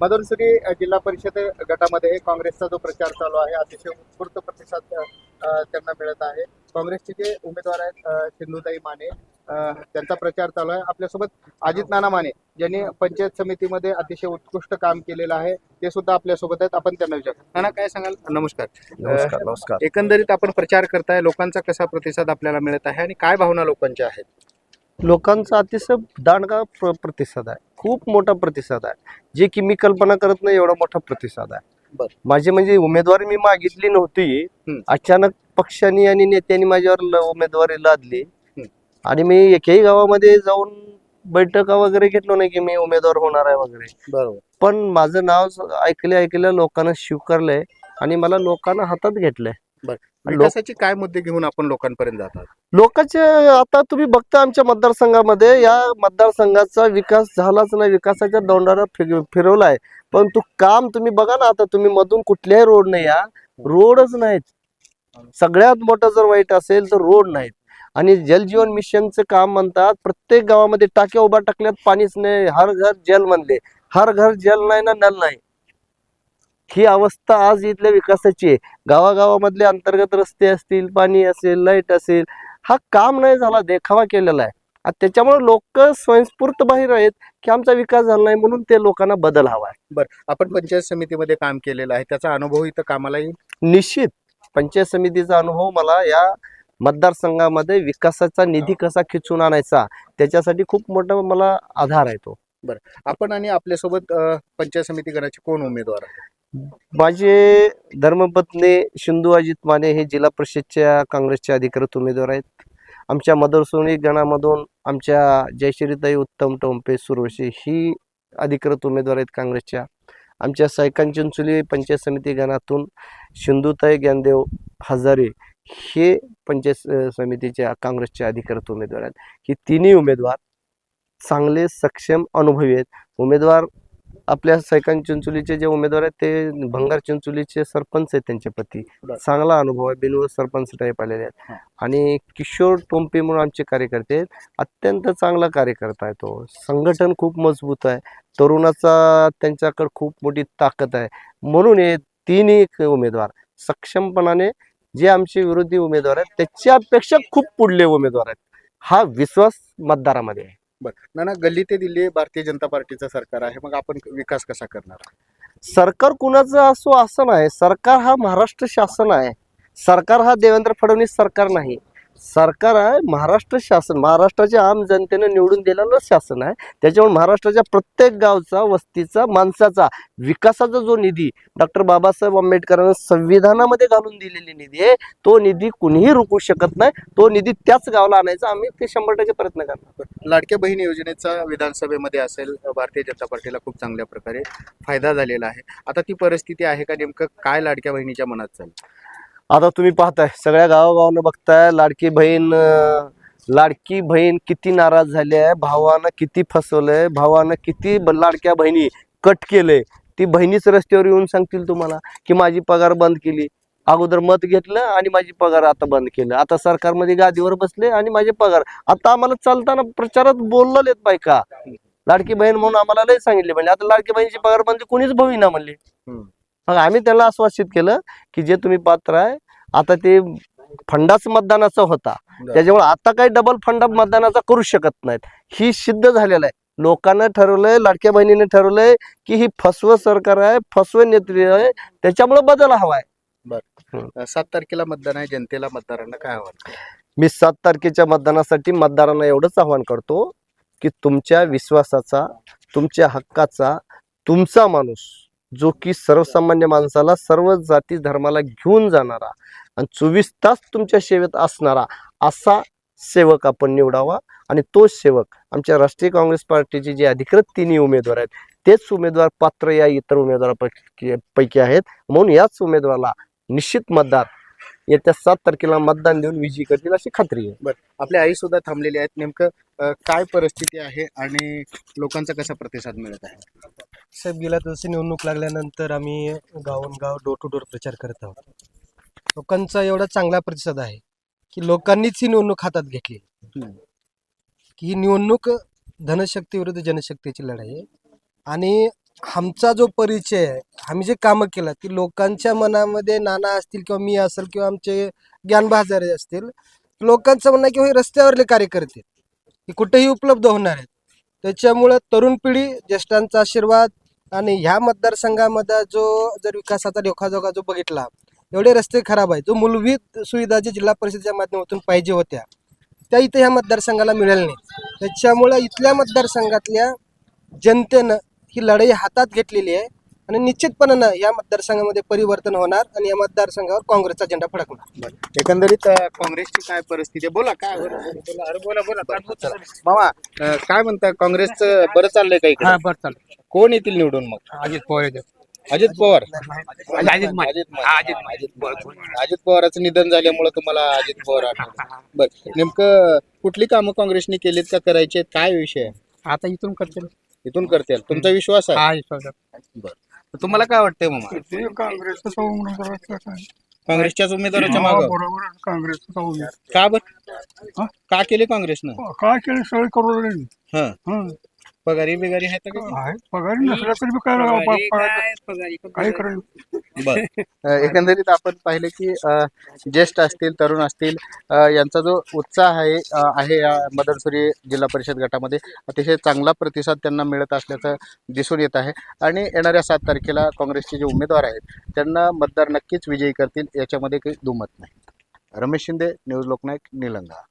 मदनसुरी जिल्हा परिषद गटामध्ये काँग्रेसचा जो प्रचार चालू आहे अतिशय उत्स्फूर्त प्रतिसाद त्यांना मिळत आहे. काँग्रेसचे जे उमेदवार आहेत सिंधुताई माने अ, त्यांचा प्रचार चालू आहे. आपल्यासोबत अजित नाना माने ज्यांनी पंचायत समितीमध्ये अतिशय उत्कृष्ट काम केलेलं आहे. ते सुद्धा आपल्यासोबत आहेत. आपण त्यांना विचार. नाना काय सांगाल? नमस्कार. नमस्कार नमस्कार. एकंदरीत आपण प्रचार करताय. लोकांचा कसा प्रतिसाद आपल्याला मिळत आहे आणि काय भावना लोकांच्या आहेत? लोकांचा अतिशय दांडगा प्र प्रतिसाद आहे. खूप मोठा प्रतिसाद आहे. जे की मी कल्पना करत नाही एवढा मोठा प्रतिसाद आहे. माझी म्हणजे उमेदवारी मी मागितली नव्हती. अचानक पक्षांनी आणि नेत्यांनी माझ्यावर उमेदवारी लादली. आणि मी एकही गावामध्ये जाऊन बैठका वगैरे घेतलो नाही की मी उमेदवार होणार आहे वगैरे. बरोबर. पण माझं नाव स- ऐकले ऐकलं लोकांना स्वीकारलंय आणि मला लोकांना हातात घेतलंय. विकासाची काय मुद्दे घेऊन आपण लोकांपर्यंत जातात? लोकांचे आता तुम्ही बघता आमच्या मतदारसंघामध्ये या मतदारसंघाचा विकास झालाच नाही. विकासाच्या फिर- फिरवलाय. परंतु काम तुम्ही बघा ना आता तुम्ही मधून कुठल्याही रोड नाही या रोडच नाहीत. सगळ्यात मोठं जर वाईट असेल तर रोड नाहीत. आणि जलजीवन मिशनचं काम म्हणतात प्रत्येक गावामध्ये टाक्या उभा टाकल्यात पाणीच नाही. हर घर जल म्हणले. हर घर जल नाही ना नल नाही. ही अवस्था आज इथल्या विकासाची आहे. गावागावामधले अंतर्गत रस्ते असतील पाणी असेल लाइट असेल हा काम नाही झाला देखावा केलेला आहे. आणि त्याच्यामुळे लोक स्वयंस्फूर्त बाहेर आहेत की आमचा विकास झाला नाही म्हणून ते लोकांना बदल हवा आहे. बरं आपण पंचायत समितीमध्ये काम केलेलं आहे त्याचा अनुभव इथं कामाला येईल निश्चित. पंचायत समितीचा अनुभव मला या मतदारसंघामध्ये विकासाचा निधी कसा खिचून आणायचा त्याच्यासाठी खूप मोठा मला आधार आहे तो. आपण आणि आपल्यासोबत पंचायत समिती गणाचे कोण उमेदवार आहेत? माझे धर्मपत्नी शिंदू अजित माने हे जिल्हा परिषदच्या काँग्रेसचे अधिकृत उमेदवार आहेत. आमच्या मदरसोनी गणामधून आमच्या जयश्रीताई उत्तम टोंपे सुरवशी ही अधिकृत उमेदवार आहेत काँग्रेसच्या. आमच्या सैकान चिंचोली पंचायत समिती गणातून सिंधुताई ज्ञानदेव हजारे हे पंचायत समितीच्या काँग्रेसचे अधिकृत उमेदवार आहेत. ही तिन्ही उमेदवार चांगले सक्षम अनुभवी आहेत. उमेदवार आपल्या सैकान चिंचोलीचे जे उमेदवार आहेत ते भंगार चिंचोलीचे सरपंच आहेत त्यांचे पती. चांगला अनुभव आहे बिनवर सरपंच टाईप आलेले आहेत. आणि किशोर टोंपे म्हणून आमचे कार्यकर्ते आहेत अत्यंत चांगला कार्यकर्ता आहे तो. संघटन खूप मजबूत आहे. तरुणाचा त्यांच्याकडे खूप मोठी ताकद आहे. म्हणून हे तिन्ही उमेदवार सक्षमपणाने जे आमचे विरोधी उमेदवार आहेत त्याच्यापेक्षा खूप पुढले उमेदवार आहेत. हा विश्वास मतदारामध्ये आहे. बरं. ना ना गल्ली ते दिल्ली भारतीय जनता पार्टीचं सरकार आहे. मग आपण विकास कसा करणार? सरकार कुणाचं असो असं नाही सरकार हा महाराष्ट्र शासन आहे. सरकार हा देवेंद्र फडणवीस सरकार नाही. सरकार आहे महाराष्ट्र शासन. महाराष्ट्राच्या आम जनतेनं निवडून दिलेलं शासन आहे. त्याच्यामुळे महाराष्ट्राच्या प्रत्येक गावचा वस्तीचा माणसाचा विकासाचा जो निधी डॉक्टर बाबासाहेब आंबेडकरांना संविधानामध्ये घालून दिलेली निधी आहे तो निधी कुणीही रोखू शकत नाही. तो निधी त्याच गावाला आणायचा. आम्ही ते शंभर टक्के प्रयत्न करणार. लाडक्या बहीण योजनेचा विधानसभेमध्ये असेल भारतीय जनता पार्टीला खूप चांगल्या प्रकारे फायदा झालेला आहे. आता ती परिस्थिती आहे का? नेमकं काय लाडक्या बहिणीच्या मनात चाललं आता तुम्ही पाहताय सगळ्या गावागावानं बघताय लाडकी बहीण लाडकी बहीण किती नाराज झाली आहे भावानं किती फसवलंय भावानं किती लाडक्या बहिणी कट केलंय. ती बहिणीच रस्त्यावर येऊन सांगतील तुम्हाला की माझी पगार बंद केली. अगोदर मत घेतलं आणि माझी पगार आता बंद केलं. आता सरकारमध्ये गादीवर बसले आणि माझे पगार. आता आम्हाला चालताना प्रचारात बोललेत बायका. लाडकी बहीण म्हणून आम्हाला लय सांगितले म्हणजे आता लाडकी बहिणीची पगार बंद कोणीच भवी ना म्हणले मग आम्ही त्याला आश्वासित केलं की जे तुम्ही पात्र आहे आता ते फंडाच मतदानाचा होता. त्याच्यामुळे आता काही डबल फंड मतदानाचा करू शकत नाहीत. ही सिद्ध झालेलं आहे. लोकांना ठरवलंय लाडक्या बहिणीने ठरवलंय की ही फसव सरकार आहे फसव नेत्री आहे त्याच्यामुळे बदल हवाय. अ, सात तारखेला मतदान आहे जनतेला मतदारांना काय हवं मी सात तारखेच्या मतदानासाठी मतदारांना एवढंच आवाहन करतो की तुमच्या विश्वासाचा तुमच्या हक्काचा तुमचा माणूस जो की सर्वसामान्य माणसाला सर्व जाती धर्माला घेऊन जाणारा आणि चोवीस तास तुमच्या सेवेत असणारा असा सेवक आपण निवडावा. आणि तोच सेवक आमच्या राष्ट्रीय काँग्रेस पार्टीचे जे अधिकृत तिन्ही उमेदवार आहेत तेच उमेदवार पात्र या इतर उमेदवारापैकी पैकी आहेत. म्हणून याच उमेदवाराला निश्चित मतदार येत्या सात तारखेला मतदान देऊन विजयी करतील अशी खात्री आहे. आपल्या आई सुद्धा थांबलेली आहेत. नेमकं अ, काय परिस्थिती आहे आणि लोकांचा कसा प्रतिसाद मिळत आहे? साहेब गेल्या दिवशी निवडणूक लागल्यानंतर आम्ही गावोनगाव डोर टू डोर प्रचार करत आहोत. लोकांचा एवढा चांगला प्रतिसाद आहे की लोकांनीच ही निवडणूक हातात घेतली. हम्म. की ही निवडणूक धनशक्ती विरुद्ध जनशक्तीची लढाई आहे. आणि आमचा जो परिचय आहे आम्ही जे कामं केलं ती लोकांच्या मनामध्ये नाना असतील किंवा मी असेल किंवा आमचे ज्ञानबहाजारे असतील लोकांचं म्हणणं की हे रस्त्यावरले कार्यकर्ते हे कुठेही उपलब्ध होणार आहेत. त्याच्यामुळं तरुण पिढी ज्येष्ठांचा आशीर्वाद आणि ह्या मतदारसंघामध्ये जो जर विकासाचा लेखाजोखा जो बघितला एवढे रस्ते खराब आहे जो मूलभूत सुविधा जे जिल्हा परिषदेच्या माध्यमातून पाहिजे होत्या त्या इथे ह्या मतदारसंघाला मिळाल्या नाही त्याच्यामुळं इथल्या मतदारसंघातल्या जनतेनं ही लढाई हातात घेतलेली आहे. आणि निश्चितपणानं या मतदारसंघामध्ये परिवर्तन होणार आणि या मतदारसंघावर काँग्रेसचा झेंडा फडकणार. एकंदरीत अं, काँग्रेसची काय परिस्थिती आहे? बोला काय बोला बोला मामा अं, काय म्हणता काँग्रेसचं बरं चाललंय का इकडे? हा बरं चालेल कोण येतील निवडून मग? अजित पवार अजित पवार? अजित माने. अजित माने. हा, अजित माने. अजित पवार. अजित पवाराचं निधन झाल्यामुळे तुम्हाला अजित पवार आठवलं. बर. नेमकं कुठली कामं काँग्रेसने केलीत का करायचे काय विषय आहे? आता इथून करतील. इथून करतील. तुमचा विश्वास आहे? हा विश्वास बर. तुम्हाला काय वाटतंय मामा? काँग्रेसचा उमेदवार काँग्रेसच्याच उमेदवाराच्या मागं? बरोबर काँग्रेसचा उमेदवार. का बर? हा? का केले काँग्रेसनं? काय केलं? सगळे करू लागले हा. हं. पगारी बिगारी आहेत का आहे पगारी नसला तरी बी काय पा- करायचं बर. अ, एकंदरीत आपण पाहिले की अ, ज्येष्ठ असतील तरुण असतील अ, यांचा जो उत्साह आहे अ, आहे या मदनसुरी जिल्हा परिषद गटामध्ये अतिशय चांगला प्रतिसाद त्यांना मिळत असल्याचं दिसून येत आहे. आणि येणाऱ्या सात तारखेला काँग्रेसचे जे उमेदवार आहेत त्यांना मतदार नक्कीच विजयी करतील याच्यामध्ये काही दुमत नाही. रमेश शिंदे न्यूज लोकनायक निलंगा.